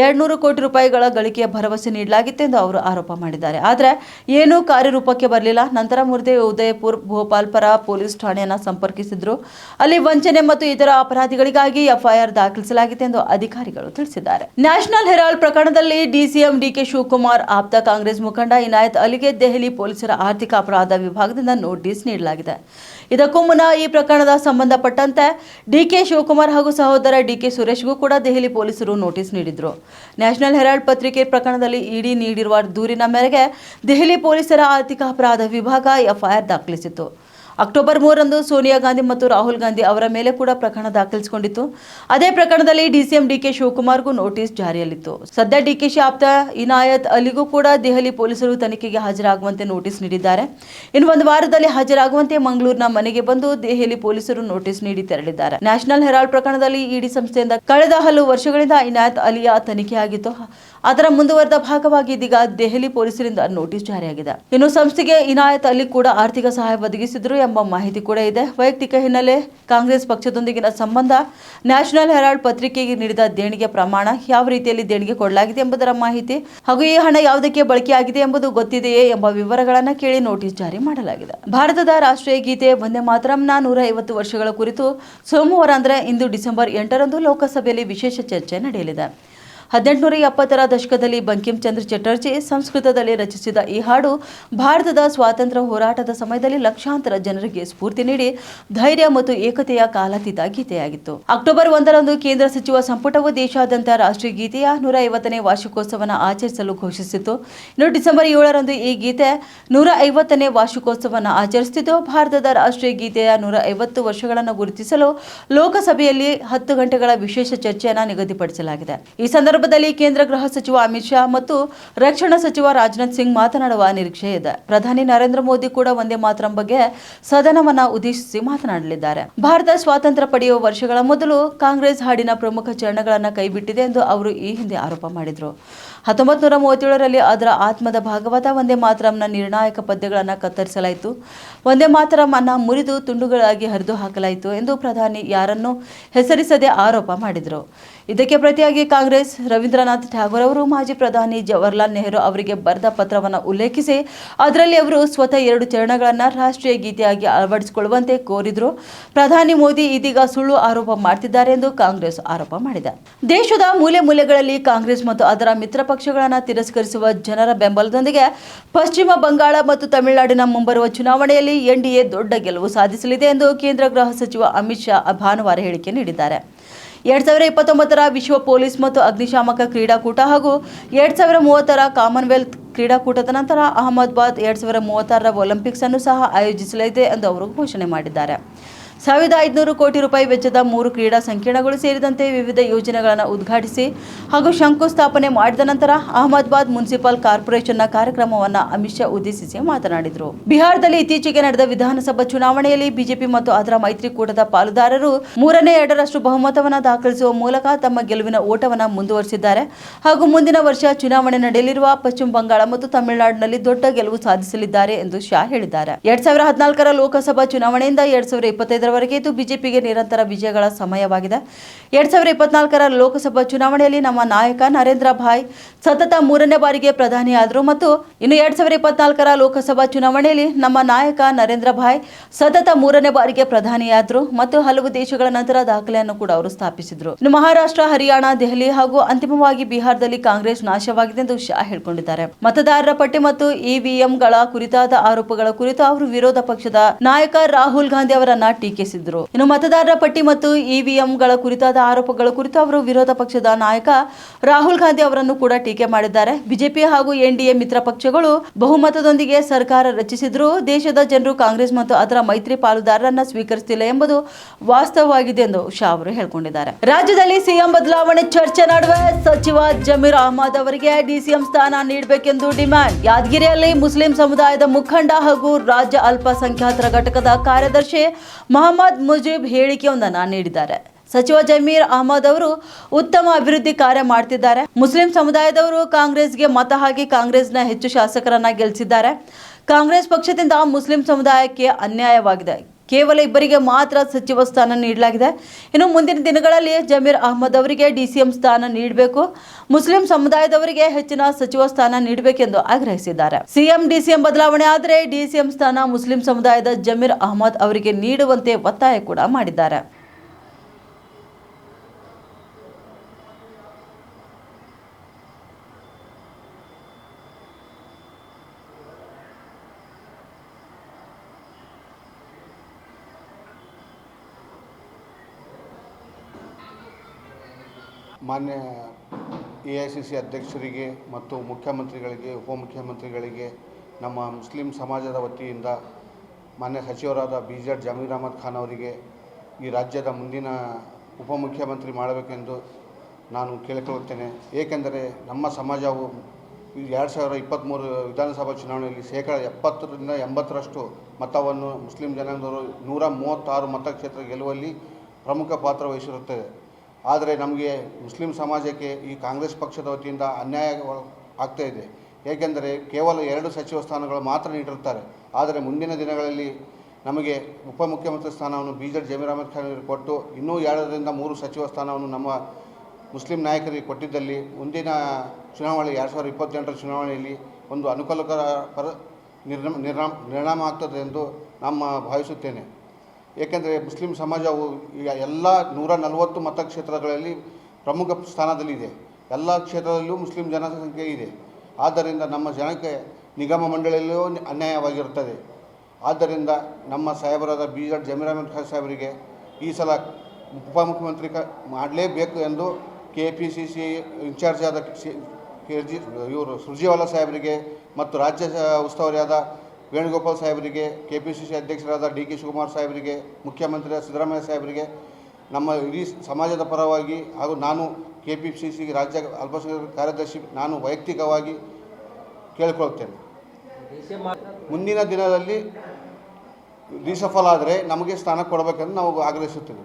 ಎರಡ್ನೂರು ಕೋಟಿ ರೂಪಾಯಿಗಳ ಗಳಿಕೆಯ ಭರವಸೆ ನೀಡಲಾಗಿತ್ತು ಎಂದು ಅವರು ಆರೋಪ ಮಾಡಿದ್ದಾರೆ. ಆದರೆ ಏನೂ ಕಾರ್ಯರೂಪಕ್ಕೆ ಬರಲಿಲ್ಲ. ನಂತರ ಮುರ್ದೆ ಉದಯಪುರ್ ಭೋಪಾಲ್ಪರ ಪೊಲೀಸ್ ಠಾಣೆಯನ್ನ ಸಂಪರ್ಕಿಸಿದ್ರು. ಅಲ್ಲಿ ವಂಚನೆ ಮತ್ತು ಇತರ ಅಪರಾಧಿಗಳಿಗಾಗಿ ಎಫ್ಐಆರ್ ದಾಖಲಿಸಲಾಗಿದೆ ಎಂದು ಅಧಿಕಾರಿಗಳು ತಿಳಿಸಿದ್ದಾರೆ ನ್ಯಾಷನಲ್ ಹೆರಾಲ್ಡ್ ಪ್ರಕರಣದಲ್ಲಿ ಡಿಸಿಎಂ ಡಿಕೆ ಶಿವಕುಮಾರ್, ಆಪ್ತ ಕಾಂಗ್ರೆಸ್ ಮುಖಂಡ ಇನಾಯತ್ ಅಲಿಗೆ ದೆಹಲಿ ಪೊಲೀಸರ ಆರ್ಥಿಕ ಅಪರಾಧ ವಿಭಾಗದಿಂದ ನೋಟಿಸ್ ನೀಡಲಾಗಿದೆ. ಇದಕ್ಕೂ ಮುನ್ನ ಈ ಪ್ರಕರಣದ ಸಂಬಂಧಪಟ್ಟಂತೆ ಡಿಕೆ ಶಿವಕುಮಾರ್ ಹಾಗೂ ಸಹೋದರ ಡಿಕೆ ಸುರೇಶ್ಗೂ ಕೂಡ ದೆಹಲಿ ಪೊಲೀಸರು ನೋಟಿಸ್ ನೀಡಿದ್ರು. ನ್ಯಾಷನಲ್ ಹೆರಾಲ್ಡ್ ಪತ್ರಿಕೆ ಪ್ರಕರಣದಲ್ಲಿ ಇಡಿ ನೀಡಿರುವ ದೂರಿನ ಮೇರೆಗೆ ದೆಹಲಿ ಪೊಲೀಸರ ಆರ್ಥಿಕ ಅಪರಾಧ ವಿಭಾಗ ಎಫ್ಐಆರ್ ದಾಖಲಿಸಿತ್ತು. ಅಕ್ಟೋಬರ್ ಮೂರರಂದು ಸೋನಿಯಾ ಗಾಂಧಿ ಮತ್ತು ರಾಹುಲ್ ಗಾಂಧಿ ಅವರ ಮೇಲೆ ಕೂಡ ಪ್ರಕರಣ ದಾಖಲಿಸಿಕೊಂಡಿತ್ತು. ಅದೇ ಪ್ರಕರಣದಲ್ಲಿ ಡಿಸಿಎಂ ಡಿಕೆ ಶಿವಕುಮಾರ್ಗೂ ನೋಟಿಸ್ ಜಾರಿಯಲ್ಲಿತ್ತು. ಸದ್ಯ ಡಿಕೆಶಿ ಆಪ್ತ ಇನಾಯತ್ ಅಲಿಗೂ ಕೂಡ ದೆಹಲಿ ಪೊಲೀಸರು ತನಿಖೆಗೆ ಹಾಜರಾಗುವಂತೆ ನೋಟಿಸ್ ನೀಡಿದ್ದಾರೆ. ಇನ್ನು ಒಂದು ವಾರದಲ್ಲಿ ಹಾಜರಾಗುವಂತೆ ಮಂಗಳೂರಿನ ಮನೆಗೆ ಬಂದು ದೆಹಲಿ ಪೊಲೀಸರು ನೋಟಿಸ್ ನೀಡಿ ತೆರಳಿದ್ದಾರೆ. ನ್ಯಾಷನಲ್ ಹೆರಾಲ್ಡ್ ಪ್ರಕರಣದಲ್ಲಿ ಇಡಿ ಸಂಸ್ಥೆಯಿಂದ ಕಳೆದ ಹಲವು ವರ್ಷಗಳಿಂದ ಇನಾಯತ್ ಅಲಿಯ ತನಿಖೆಯಾಗಿತ್ತು. ಅದರ ಮುಂದುವರೆದ ಭಾಗವಾಗಿ ಇದೀಗ ದೆಹಲಿ ಪೊಲೀಸರಿಂದ ನೋಟಿಸ್ ಜಾರಿಯಾಗಿದೆ. ಇನ್ನು ಸಂಸ್ಥೆಗೆ ಇನಾಯತ್ ಅಲ್ಲಿ ಕೂಡ ಆರ್ಥಿಕ ಸಹಾಯ ಒದಗಿಸಿದ್ರು ಎಂಬ ಮಾಹಿತಿ ಕೂಡ ಇದೆ. ವೈಯಕ್ತಿಕ ಹಿನ್ನೆಲೆ ಕಾಂಗ್ರೆಸ್ ಪಕ್ಷದೊಂದಿಗಿನ ಸಂಬಂಧ ನ್ಯಾಷನಲ್ ಹೆರಾಲ್ಡ್ ಪತ್ರಿಕೆಗೆ ನೀಡಿದ ದೇಣಿಗೆ ಪ್ರಮಾಣ ಯಾವ ರೀತಿಯಲ್ಲಿ ದೇಣಿಗೆ ಕೊಡಲಾಗಿದೆ ಎಂಬುದರ ಮಾಹಿತಿ ಹಾಗೂ ಈ ಹಣ ಯಾವುದಕ್ಕೆ ಬಳಕೆಯಾಗಿದೆ ಎಂಬುದು ಗೊತ್ತಿದೆಯೇ ಎಂಬ ವಿವರಗಳನ್ನು ಕೇಳಿ ನೋಟಿಸ್ ಜಾರಿ ಮಾಡಲಾಗಿದೆ. ಭಾರತದ ರಾಷ್ಟ್ರೀಯ ಗೀತೆ ವಂದೇ ಮಾತರಂನ ನೂರ ಐವತ್ತು ವರ್ಷಗಳ ಕುರಿತು ಸೋಮವಾರ ಅಂದರೆ ಇಂದು ಡಿಸೆಂಬರ್ ಎಂಟರಂದು ಲೋಕಸಭೆಯಲ್ಲಿ ವಿಶೇಷ ಚರ್ಚೆ ನಡೆಯಲಿದೆ. ಹದಿನೆಂಟುನೂರ ಎಪ್ಪತ್ತರ ದಶಕದಲ್ಲಿ ಬಂಕಿಂ ಚಂದ್ರ ಚಟರ್ಜಿ ಸಂಸ್ಕೃತದಲ್ಲಿ ರಚಿಸಿದ ಈ ಹಾಡು ಭಾರತದ ಸ್ವಾತಂತ್ರ್ಯ ಹೋರಾಟದ ಸಮಯದಲ್ಲಿ ಲಕ್ಷಾಂತರ ಜನರಿಗೆ ಸ್ಫೂರ್ತಿ ನೀಡಿ ಧೈರ್ಯ ಮತ್ತು ಏಕತೆಯ ಕಾಲಾತೀತ ಗೀತೆಯಾಗಿತ್ತು. ಅಕ್ಟೋಬರ್ ಒಂದರಂದು ಕೇಂದ್ರ ಸಚಿವ ಸಂಪುಟವು ದೇಶಾದ್ಯಂತ ರಾಷ್ಟ್ರೀಯ ಗೀತೆಯ ನೂರ ಐವತ್ತನೇ ವಾರ್ಷಿಕೋತ್ಸವನ ಆಚರಿಸಲು ಘೋಷಿಸಿತು. ಇನ್ನು ಡಿಸೆಂಬರ್ ಏಳರಂದು ಈ ಗೀತೆ ನೂರ ಐವತ್ತನೇ ವಾರ್ಷಿಕೋತ್ಸವನ ಆಚರಿಸುತ್ತಿದ್ದು, ಭಾರತದ ರಾಷ್ಟ್ರೀಯ ಗೀತೆಯ ನೂರ ಐವತ್ತು ವರ್ಷಗಳನ್ನು ಗುರುತಿಸಲು ಲೋಕಸಭೆಯಲ್ಲಿ ಹತ್ತು ಗಂಟೆಗಳ ವಿಶೇಷ ಚರ್ಚೆಯನ್ನು ನಿಗದಿಪಡಿಸಲಾಗಿದೆ. ಈ ಸಂದರ್ಭದಲ್ಲಿ ಕೇಂದ್ರ ಗೃಹ ಸಚಿವ ಅಮಿತ್ ಶಾ ಮತ್ತು ರಕ್ಷಣಾ ಸಚಿವ ರಾಜನಾಥ್ ಸಿಂಗ್ ಮಾತನಾಡುವ ನಿರೀಕ್ಷೆ ಇದೆ. ಪ್ರಧಾನಿ ನರೇಂದ್ರ ಮೋದಿ ಕೂಡ ಒಂದೇ ಮಾತರಂ ಬಗ್ಗೆ ಸದನವನ್ನ ಉದ್ದೇಶಿಸಿ ಮಾತನಾಡಲಿದ್ದಾರೆ. ಭಾರತ ಸ್ವಾತಂತ್ರ್ಯ ಪಡೆಯುವ ವರ್ಷಗಳ ಮೊದಲು ಕಾಂಗ್ರೆಸ್ ಹಾಡಿನ ಪ್ರಮುಖ ಚರಣಗಳನ್ನು ಕೈಬಿಟ್ಟಿದೆ ಎಂದು ಅವರು ಈ ಹಿಂದೆ ಆರೋಪ ಮಾಡಿದರು. ಹತ್ತೊಂಬತ್ತು ನೂರ ಮೂವತ್ತೇಳರಲ್ಲಿ ಅದರ ಆತ್ಮದ ಭಾಗವತ ಒಂದೇ ಮಾತರಂನ ನಿರ್ಣಾಯಕ ಪದ್ಯಗಳನ್ನು ಕತ್ತರಿಸಲಾಯಿತು. ಒಂದೇ ಮಾತರಂ ಅನ್ನ ಮುರಿದು ತುಂಡುಗಳಾಗಿ ಹರಿದು ಹಾಕಲಾಯಿತು ಎಂದು ಪ್ರಧಾನಿ ಯಾರನ್ನೂ ಹೆಸರಿಸದೆ ಆರೋಪ ಮಾಡಿದರು. ಇದಕ್ಕೆ ಪ್ರತಿಯಾಗಿ ಕಾಂಗ್ರೆಸ್ ರವೀಂದ್ರನಾಥ್ ಠಾಗೂರ್ ಅವರು, ಮಾಜಿ ಪ್ರಧಾನಿ ಜವಾಹರ್ಲಾಲ್ ನೆಹರು ಅವರಿಗೆ ಬರೆದ ಪತ್ರವನ್ನು ಉಲ್ಲೇಖಿಸಿ ಅದರಲ್ಲಿ ಅವರು ಸ್ವತಃ ಎರಡು ಚರಣಗಳನ್ನು ರಾಷ್ಟ್ರೀಯ ಗೀತೆಯಾಗಿ ಅಳವಡಿಸಿಕೊಳ್ಳುವಂತೆ ಕೋರಿದ್ರು. ಪ್ರಧಾನಿ ಮೋದಿ ಇದೀಗ ಸುಳ್ಳು ಆರೋಪ ಮಾಡ್ತಿದ್ದಾರೆ ಎಂದು ಕಾಂಗ್ರೆಸ್ ಆರೋಪ ಮಾಡಿದೆ. ದೇಶದ ಮೂಲೆ ಮೂಲೆಗಳಲ್ಲಿ ಕಾಂಗ್ರೆಸ್ ಮತ್ತು ಅದರ ಮಿತ್ರ ಪಕ್ಷಗಳನ್ನು ತಿರಸ್ಕರಿಸುವ ಜನರ ಬೆಂಬಲದೊಂದಿಗೆ ಪಶ್ಚಿಮ ಬಂಗಾಳ ಮತ್ತು ತಮಿಳುನಾಡಿನ ಮುಂಬರುವ ಚುನಾವಣೆಯಲ್ಲಿ ಎನ್ಡಿಎ ದೊಡ್ಡ ಗೆಲುವು ಸಾಧಿಸಲಿದೆ ಎಂದು ಕೇಂದ್ರ ಗೃಹ ಸಚಿವ ಅಮಿತ್ ಶಾ ಭಾನುವಾರ ಹೇಳಿಕೆ ನೀಡಿದ್ದಾರೆ. ಎರಡ್ ಸಾವಿರ ಇಪ್ಪತ್ತೊಂಬತ್ತರ ವಿಶ್ವ ಪೊಲೀಸ್ ಮತ್ತು ಅಗ್ನಿಶಾಮಕ ಕ್ರೀಡಾಕೂಟ ಹಾಗೂ ಎರಡ್ ಸಾವಿರ ಮೂವತ್ತರ ಕಾಮನ್ವೆಲ್ತ್ ಕ್ರೀಡಾಕೂಟದ ನಂತರ ಅಹಮದಾಬಾದ್ ಎರಡ್ ಸಾವಿರ ಮೂವತ್ತಾರರ ಒಲಿಂಪಿಕ್ಸ್ ಅನ್ನು ಸಹ ಆಯೋಜಿಸಲಿದೆ ಎಂದು ಅವರು ಘೋಷಣೆ ಮಾಡಿದ್ದಾರೆ. ಸಾವಿರದ ಐದುನೂರು ಕೋಟಿ ರೂಪಾಯಿ ವೆಚ್ಚದ ಮೂರು ಕ್ರೀಡಾ ಸಂಕೀರ್ಣಗಳು ಸೇರಿದಂತೆ ವಿವಿಧ ಯೋಜನೆಗಳನ್ನು ಉದ್ಘಾಟಿಸಿ ಹಾಗೂ ಶಂಕುಸ್ಥಾಪನೆ ಮಾಡಿದ ನಂತರ ಅಹಮದಾಬಾದ್ ಮುನ್ಸಿಪಲ್ ಕಾರ್ಪೊರೇಷನ್ನ ಕಾರ್ಯಕ್ರಮವನ್ನು ಅಮಿತ್ ಶಾ ಉದ್ದೇಶಿಸಿ ಮಾತನಾಡಿದರು. ಬಿಹಾರದಲ್ಲಿ ಇತ್ತೀಚೆಗೆ ನಡೆದ ವಿಧಾನಸಭಾ ಚುನಾವಣೆಯಲ್ಲಿ ಬಿಜೆಪಿ ಮತ್ತು ಅದರ ಮೈತ್ರಿಕೂಟದ ಪಾಲುದಾರರು ಮೂರನೇ ಎರಡರಷ್ಟು ಬಹುಮತವನ್ನು ದಾಖಲಿಸುವ ಮೂಲಕ ತಮ್ಮ ಗೆಲುವಿನ ಓಟವನ್ನು ಮುಂದುವರಿಸಿದ್ದಾರೆ. ಹಾಗೂ ಮುಂದಿನ ವರ್ಷ ಚುನಾವಣೆ ನಡೆಯಲಿರುವ ಪಶ್ಚಿಮ ಬಂಗಾಳ ಮತ್ತು ತಮಿಳುನಾಡಿನಲ್ಲಿ ದೊಡ್ಡ ಗೆಲುವು ಸಾಧಿಸಲಿದ್ದಾರೆ ಎಂದು ಶಾ ಹೇಳಿದ್ದಾರೆ. ಎರಡ್ ಸಾವಿರದ ಹದಿನಾಲ್ಕರ ಲೋಕಸಭಾ ಚುನಾವಣೆಯಿಂದ ಎರಡ್ ಸಾವಿರದ ಇಪ್ಪತ್ತೈದರವರೆಗೆ ಇದು ಬಿಜೆಪಿಗೆ ನಿರಂತರ ವಿಜಯಗಳ ಸಮಯವಾಗಿದೆ. ಎರಡ್ ಸಾವಿರದ ಇಪ್ಪತ್ನಾಲ್ಕರ ಲೋಕಸಭಾ ಚುನಾವಣೆಯಲ್ಲಿ ನಮ್ಮ ನಾಯಕ ನರೇಂದ್ರ ಭಾಯ್ ಸತತ ಮೂರನೇ ಬಾರಿಗೆ ಪ್ರಧಾನಿಯಾದರು ಮತ್ತು ಇನ್ನು ಎರಡ್ ಸಾವಿರದ ಇಪ್ಪತ್ನಾಲ್ಕರ ಲೋಕಸಭಾ ಚುನಾವಣೆಯಲ್ಲಿ ನಮ್ಮ ನಾಯಕ ನರೇಂದ್ರ ಭಾಯ್ ಸತತ ಮೂರನೇ ಬಾರಿಗೆ ಪ್ರಧಾನಿಯಾದರು ಮತ್ತು ಹಲವು ದೇಶಗಳ ನಂತರ ದಾಖಲೆಯನ್ನು ಕೂಡ ಅವರು ಸ್ಥಾಪಿಸಿದರು. ಇನ್ನು ಮಹಾರಾಷ್ಟ್ರ, ಹರಿಯಾಣ, ದೆಹಲಿ ಹಾಗೂ ಅಂತಿಮವಾಗಿ ಬಿಹಾರದಲ್ಲಿ ಕಾಂಗ್ರೆಸ್ ನಾಶವಾಗಿದೆ ಎಂದು ಶಾ ಹೇಳಿಕೊಂಡಿದ್ದಾರೆ. ಮತದಾರರ ಪಟ್ಟಿ ಮತ್ತು ಇವಿಎಂಗಳ ಕುರಿತಾದ ಆರೋಪಗಳ ಕುರಿತು ಅವರು ವಿರೋಧ ಪಕ್ಷದ ನಾಯಕ ರಾಹುಲ್ ಗಾಂಧಿ ಅವರನ್ನ ಟೀಕಿಸಿದರು. ಇನ್ನು ಮತದಾರರ ಪಟ್ಟಿ ಮತ್ತು ಇವಿಎಂಗಳ ಕುರಿತಾದ ಆರೋಪಗಳ ಕುರಿತು ಅವರು ವಿರೋಧ ಪಕ್ಷದ ನಾಯಕ ರಾಹುಲ್ ಗಾಂಧಿ ಅವರನ್ನು ಕೂಡ ಟೀಕೆ ಮಾಡಿದ್ದಾರೆ. ಬಿಜೆಪಿ ಹಾಗೂ ಎನ್ಡಿಎ ಮಿತ್ರ ಪಕ್ಷಗಳು ಬಹುಮತದೊಂದಿಗೆ ಸರ್ಕಾರ ರಚಿಸಿದ್ರು. ದೇಶದ ಜನರು ಕಾಂಗ್ರೆಸ್ ಮತ್ತು ಅದರ ಮೈತ್ರಿ ಪಾಲುದಾರರನ್ನ ಸ್ವೀಕರಿಸುತ್ತಿಲ್ಲ ಎಂಬುದು ವಾಸ್ತವವಾಗಿದೆ ಎಂದು ಶಾ ಅವರು ಹೇಳಿಕೊಂಡಿದ್ದಾರೆ. ರಾಜ್ಯದಲ್ಲಿ ಸಿಎಂ ಬದಲಾವಣೆ ಚರ್ಚೆ ನಡುವೆ ಸಚಿವ ಜಮೀರ್ ಅಹಮದ್ ಅವರಿಗೆ ಡಿಸಿಎಂ ಸ್ಥಾನ ನೀಡಬೇಕೆಂದು ಡಿಮ್ಯಾಂಡ್. ಯಾದಗಿರಿಯಲ್ಲಿ ಮುಸ್ಲಿಂ ಸಮುದಾಯದ ಮುಖಂಡ ಹಾಗೂ ರಾಜ್ಯ ಅಲ್ಪಸಂಖ್ಯಾತರ ಘಟಕದ ಕಾರ್ಯದರ್ಶಿ ಮೊಹಮ್ಮದ್ ಮುಜೀಬ್ ಹೇಳಿಕೆಯೊಂದನ್ನು ನೀಡಿದ್ದಾರೆ. ಸಚಿವ ಜಮೀರ್ ಅಹಮದ್ ಅವರು ಉತ್ತಮ ಅಭಿವೃದ್ಧಿ ಕಾರ್ಯ ಮಾಡ್ತಿದ್ದಾರೆ. ಮುಸ್ಲಿಂ ಸಮುದಾಯದವರು ಕಾಂಗ್ರೆಸ್ಗೆ ಮತ ಹಾಕಿ ಕಾಂಗ್ರೆಸ್ನ ಹೆಚ್ಚು ಶಾಸಕರನ್ನ ಗೆಲ್ಲಿಸಿದ್ದಾರೆ ಕಾಂಗ್ರೆಸ್ ಪಕ್ಷದಿಂದ ಮುಸ್ಲಿಂ ಸಮುದಾಯಕ್ಕೆ ಅನ್ಯಾಯವಾಗಿದೆ. ಕೇವಲ ಇಬ್ಬರಿಗೆ ಮಾತ್ರ ಸಚಿವ ಸ್ಥಾನ ನೀಡಲಾಗಿದೆ. ಇನ್ನು ಮುಂದಿನ ದಿನಗಳಲ್ಲಿ ಜಮೀರ್ ಅಹಮದ್ ಅವರಿಗೆ ಡಿಸಿಎಂ ಸ್ಥಾನ ನೀಡಬೇಕು. ಮುಸ್ಲಿಂ ಸಮುದಾಯದವರಿಗೆ ಹೆಚ್ಚಿನ ಸಚಿವ ಸ್ಥಾನ ನೀಡಬೇಕೆಂದು ಆಗ್ರಹಿಸಿದ್ದಾರೆ. ಸಿಎಂ, ಡಿಸಿಎಂ ಬದಲಾವಣೆ ಆದರೆ ಡಿಸಿಎಂ ಸ್ಥಾನ ಮುಸ್ಲಿಂ ಸಮುದಾಯದ ಜಮೀರ್ ಅಹಮದ್ ಅವರಿಗೆ ನೀಡುವಂತೆ ಒತ್ತಾಯ ಕೂಡ ಮಾಡಿದ್ದಾರೆ. ಮಾನ್ಯ ಎ ಐ ಸಿ ಸಿ ಅಧ್ಯಕ್ಷರಿಗೆ ಮತ್ತು ಮುಖ್ಯಮಂತ್ರಿಗಳಿಗೆ, ಉಪಮುಖ್ಯಮಂತ್ರಿಗಳಿಗೆ, ನಮ್ಮ ಮುಸ್ಲಿಂ ಸಮಾಜದ ವತಿಯಿಂದ ಮಾನ್ಯ ಸಚಿವರಾದ ಬಿ ಜೆಡ್ ಜಮೀರ್ ಅಹಮದ್ ಖಾನ್ ಅವರಿಗೆ ಈ ರಾಜ್ಯದ ಮುಂದಿನ ಉಪಮುಖ್ಯಮಂತ್ರಿ ಮಾಡಬೇಕೆಂದು ನಾನು ಕೇಳಿಕೊಳ್ಳುತ್ತೇನೆ. ಏಕೆಂದರೆ ನಮ್ಮ ಸಮಾಜವು ಎರಡು ಸಾವಿರ ಇಪ್ಪತ್ತ್ಮೂರು ವಿಧಾನಸಭಾ ಚುನಾವಣೆಯಲ್ಲಿ ಶೇಕಡ ಎಪ್ಪತ್ತರಿಂದ ಎಂಬತ್ತರಷ್ಟು ಮತವನ್ನು ಮುಸ್ಲಿಂ ಜನಾಂಗದವರು ನೂರ ಮೂವತ್ತಾರು ಮತಕ್ಷೇತ್ರ ಗೆಲ್ಲುವಲ್ಲಿ ಪ್ರಮುಖ ಪಾತ್ರ ವಹಿಸಿರುತ್ತದೆ. ಆದರೆ ನಮಗೆ ಮುಸ್ಲಿಂ ಸಮಾಜಕ್ಕೆ ಈ ಕಾಂಗ್ರೆಸ್ ಪಕ್ಷದ ವತಿಯಿಂದ ಅನ್ಯಾಯ ಆಗ್ತಾ ಇದೆ. ಏಕೆಂದರೆ ಕೇವಲ ಎರಡು ಸಚಿವ ಸ್ಥಾನಗಳು ಮಾತ್ರ ನೀಡಿರುತ್ತಾರೆ. ಆದರೆ ಮುಂದಿನ ದಿನಗಳಲ್ಲಿ ನಮಗೆ ಉಪಮುಖ್ಯಮಂತ್ರಿ ಸ್ಥಾನವನ್ನು ಬಿ ಜೆಡ್ ಜಮೀರ್ ಅಹಮದ್ ಖಾನ್ ಅವರಿಗೆ ಕೊಟ್ಟು ಇನ್ನೂ ಎರಡರಿಂದ ಮೂರು ಸಚಿವ ಸ್ಥಾನವನ್ನು ನಮ್ಮ ಮುಸ್ಲಿಂ ನಾಯಕರಿಗೆ ಕೊಟ್ಟಿದ್ದಲ್ಲಿ ಮುಂದಿನ ಚುನಾವಣೆ ಎರಡು ಸಾವಿರದ ಇಪ್ಪತ್ತೆಂಟರ ಚುನಾವಣೆಯಲ್ಲಿ ಒಂದು ಅನುಕೂಲಕರ ಪರ ನಿರ್ನಾಮ ನಿರ್ಣಾಮ ಆಗ್ತದೆ ಎಂದು ನಮ್ಮ ಭಾವಿಸುತ್ತೇನೆ. ಏಕೆಂದರೆ ಮುಸ್ಲಿಂ ಸಮಾಜವು ಈಗ ಎಲ್ಲ ನೂರ ನಲವತ್ತು ಮತಕ್ಷೇತ್ರಗಳಲ್ಲಿ ಪ್ರಮುಖ ಸ್ಥಾನದಲ್ಲಿದೆ. ಎಲ್ಲ ಕ್ಷೇತ್ರದಲ್ಲೂ ಮುಸ್ಲಿಂ ಜನಸಂಖ್ಯೆ ಇದೆ. ಆದ್ದರಿಂದ ನಮ್ಮ ಜನಕ್ಕೆ ನಿಗಮ ಮಂಡಳಿಯಲ್ಲೂ ಅನ್ಯಾಯವಾಗಿರುತ್ತದೆ. ಆದ್ದರಿಂದ ನಮ್ಮ ಸಾಹೇಬರಾದ ಬಿ ಜಡ್ ಜಮೀರ್ ಅಹಮದ್ ಖಾನ್ ಸಾಹೇಬರಿಗೆ ಈ ಸಲ ಉಪಮುಖ್ಯಮಂತ್ರಿ ಮಾಡಲೇಬೇಕು ಎಂದು K P C C in charge ಆದ ಕೆ ಜಿ ಇವರು ಸುರ್ಜೇವಾಲಾ ಸಾಹೇಬರಿಗೆ ಮತ್ತು ರಾಜ್ಯ ಉಸ್ತುವಾರಿಯಾದ ವೇಣುಗೋಪಾಲ್ ಸಾಹೇಬರಿಗೆ ಕೆ ಪಿ ಸಿ ಸಿ ಅಧ್ಯಕ್ಷರಾದ ಡಿ ಕೆ ಶಿವಕುಮಾರ್ ಸಾಹೇಬರಿಗೆ, ಮುಖ್ಯಮಂತ್ರಿ ಸಿದ್ದರಾಮಯ್ಯ ಸಾಹೇಬರಿಗೆ, ನಮ್ಮ ಇಡೀ ಸಮಾಜದ ಪರವಾಗಿ ಹಾಗೂ ನಾನು ಕೆ ಪಿ ಸಿ ಸಿ ರಾಜ್ಯ ಅಲ್ಪಸಂಖ್ಯಾತ ಕಾರ್ಯದರ್ಶಿ, ನಾನು ವೈಯಕ್ತಿಕವಾಗಿ ಕೇಳಿಕೊಳ್ತೇನೆ. ಮುಂದಿನ ದಿನದಲ್ಲಿ ರಿಸಫಲ್ ಆದರೆ ನಮಗೆ ಸ್ಥಾನ ಕೊಡಬೇಕೆಂದು ನಾವು ಆಗ್ರಹಿಸುತ್ತೇವೆ.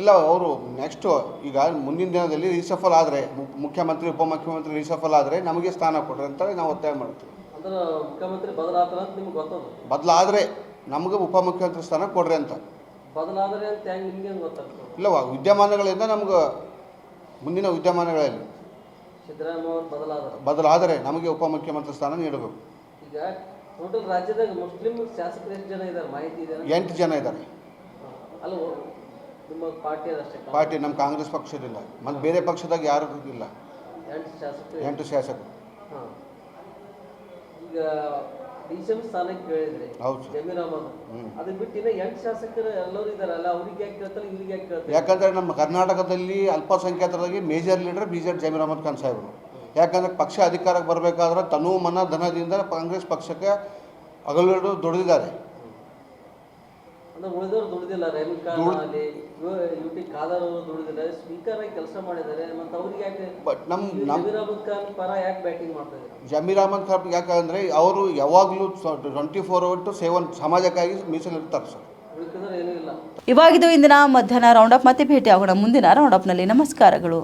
ಇಲ್ಲ. ಅವರು ನೆಕ್ಸ್ಟ್ ಈಗ ಮುಂದಿನ ದಿನದಲ್ಲಿ ರಿಸಫಲ್ ಆದರೆ ಮುಖ್ಯಮಂತ್ರಿ ಉಪಮುಖ್ಯಮಂತ್ರಿ ರಿಸಫಲ್ ಆದರೆ ನಮಗೆ ಸ್ಥಾನ ಕೊಡ್ರಿ ಅಂತ ನಾವು ಒತ್ತಾಯ ಮಾಡ್ತೀವಿ. ಅಂದ್ರೆ ಮುಖ್ಯಮಂತ್ರಿ ಬದಲಾತಾರ ಅಂತ ನಿಮ್ಗೆ ಗೊತ್ತದ? ಬದಲಾದರೆ ನಮಗೆ ಉಪಮುಖ್ಯಮಂತ್ರಿ ಸ್ಥಾನ ಕೊಡ್ರಿ ಅಂತ. ಇಲ್ಲ ವಿದ್ಯಮಾನಗಳಿಂದ ನಮ್ಗೆ ಮುಂದಿನ ವಿದ್ಯಮಾನಗಳಲ್ಲಿ ಬದಲಾದರೆ ನಮಗೆ ಉಪಮುಖ್ಯಮಂತ್ರಿ ಸ್ಥಾನ ನೀಡಬೇಕು. ಈಗ ಟೋಟಲ್ ರಾಜ್ಯದಾಗ ಮುಸ್ಲಿಂ ಶಾಸಕರು ಎಷ್ಟು ಜನ ಇದ್ದಾರೆ ಮಾಹಿತಿ ಇದೆ ಎಂಟು ಜನ ಇದ್ದಾರೆ ಅಲ್ಲ ನಿಮ್ಮ ಪಾರ್ಟಿ ಅದಷ್ಟೇ ಪಾರ್ಟಿ ನಮ್ಮ ಕಾಂಗ್ರೆಸ್ ಪಕ್ಷದಿಂದ ಮತ್ತು ಬೇರೆ ಪಕ್ಷದಾಗ ಯಾರು ಇಲ್ಲ. ಎಂಟು ಶಾಸಕರು ಎಂಟು ಶಾಸಕರು. ಹಾಂ. ಈಗ ಡಿ ಸಿ ಎಂ ಸ್ಥಾನಕ್ಕೆ ಕೇಳಿದ್ರಿ. ಹೌದು ಸರ್. ಜಮೀರ್ ಅಹಮದ್. ಹ್ಮ್. ಅದನ್ನ ಬಿಟ್ಟು ಇನ್ನ ಎಂಟು ಶಾಸಕರು ಎಲ್ಲರೂ ಇದ್ದಾರಲ್ಲ ಅವ್ರಿಗೆ ಯಾಕೆ ಕೇಳ್ತಾರೆ ಇಲ್ಲಿಗೆ ಯಾಕೆ ಕೇಳ್ತಾರೆ? ಯಾಕಂದರೆ ನಮ್ಮ ಕರ್ನಾಟಕದಲ್ಲಿ ಅಲ್ಪಸಂಖ್ಯಾತರಾಗಿ major leader B J Zameer Ahmed Khan ಸಾಹೇಬರು. ಯಾಕಂದರೆ ಪಕ್ಷ ಅಧಿಕಾರಕ್ಕೆ ಬರಬೇಕಾದ್ರೆ ತನು ಮನ ಧನದಿಂದ ಕಾಂಗ್ರೆಸ್ ಪಕ್ಷಕ್ಕೆ ಹಗಲು ದುಡಿದಿದ್ದಾರೆ. ಬಟ್ ನಮ್ಮ ಜಮೀರ್ ಅಹಮದ್ ಖಾನ್ ಯಾಕಂದರೆ ಅವರು ಯಾವಾಗಲೂ twenty four hour to seven ಸಮಾಜಕ್ಕಾಗಿ ಮೀಸಲಿರ್ತಾರೆ ಸರ್. ಇವಾಗಿದು ಇಂದಿನ ಮಧ್ಯಾಹ್ನ ರೌಂಡಪ್ ಮತ್ತೆ ಭೇಟಿ ಆಗೋಣ ಮುಂದಿನ ರೌಂಡಪ್ನಲ್ಲಿ ನಮಸ್ಕಾರಗಳು.